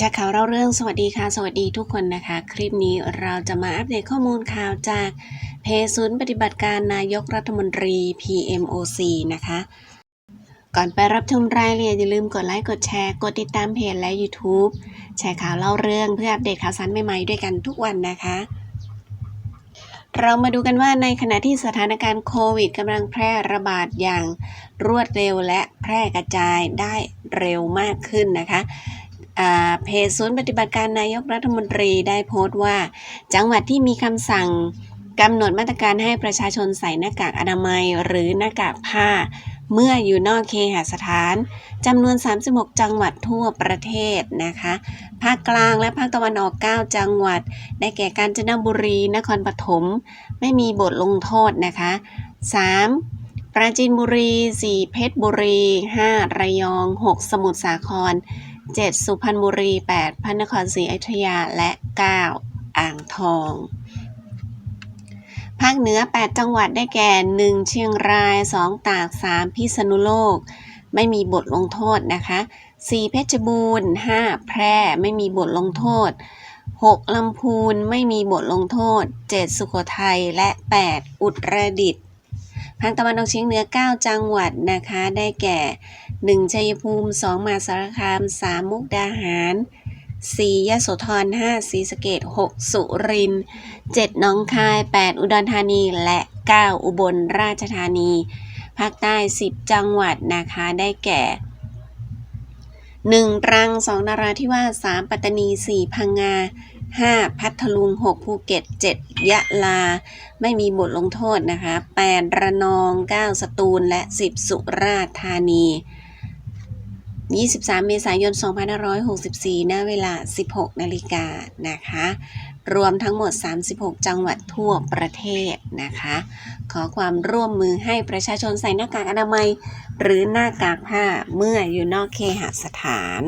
จากข่าวเล่าเรื่องสวัสดีค่ะ สวัสดีทุกคนนะคะ คลิปนี้เราจะมาอัปเดตข้อมูลข่าวจากเพจศูนย์ปฏิบัติการนายกรัฐมนตรี PMOC นะคะ ก่อนไปรับชมรายละเอียดอย่าลืมกดไลค์กดแชร์ กดติดตามเพจและ YouTube แชร์ข่าวเล่าเรื่องเพื่ออัปเดตข่าวสารใหม่ๆด้วยกันทุกวันนะคะ เรามาดูกันว่าในขณะที่สถานการณ์โควิดกำลังแพร่ระบาดอย่างรวดเร็วและแพร่กระจายได้เร็วมากขึ้นนะคะ เพจศูนย์ปฏิบัติการนายกรัฐมนตรีได้โพสต์ว่า จังหวัดที่มีคำสั่งกำหนดมาตรการให้ประชาชนใส่หน้ากากอนามัยหรือหน้ากากผ้า เมื่ออยู่นอกเคหสถานจำนวน 36 จังหวัดทั่วประเทศนะคะ ภาคกลางและภาคตะวันออก 9 จังหวัด ได้แก่กาญจนบุรี นครปฐม ไม่มีบทลงโทษนะคะ 3. ปราจีนบุรี 4 เพชรบุรี 5 ระยอง 6 สมุทรสาคร 7สุพรรณบุรี8พระนครศรีอยุธยาและ9อ่างทอง ภาคเหนือ 8 จังหวัดได้แก่1เชียงราย2ตาก3พิษณุโลก ไม่มีบทลงโทษนะคะ4เพชรบูรณ์5แพร่ไม่มีบทลงโทษ6ลำพูนไม่มีบทลงโทษ7สุโขทัยและ8อุตรดิตถ์ ภาคตะวันออกเฉียงเหนือ 9 จังหวัดนะคะ ได้แก่ 1 ชัยภูมิ 2 มหาสารคาม 3 มุกดาหาร 4 ยโสธร 5 ศรีสะเกษ6สุรินทร์ 7 น้องคาย 8 อุดรธานี และ 9 อุบลราชธานี ภาคใต้ 10 จังหวัดนะคะ ได้แก่ 1 ตรัง 2 นราธิวาส 3 ปัตตานี 4 พังงา 5 พัทลุง 6 ภูเก็ต 7 ยะลา ไม่มีบทลงโทษนะคะ 8 ระนอง 9 สตูล และ 10 สุราษฎร์ธานี 23 เมษายน 2564 ณ เวลา 16 นาฬิกานะคะ รวมทั้งหมด 36 จังหวัดทั่วประเทศนะคะ ขอความร่วมมือให้ประชาชนใส่หน้ากากอนามัย หรือหน้ากากผ้าเมื่ออยู่นอกเคหสถาน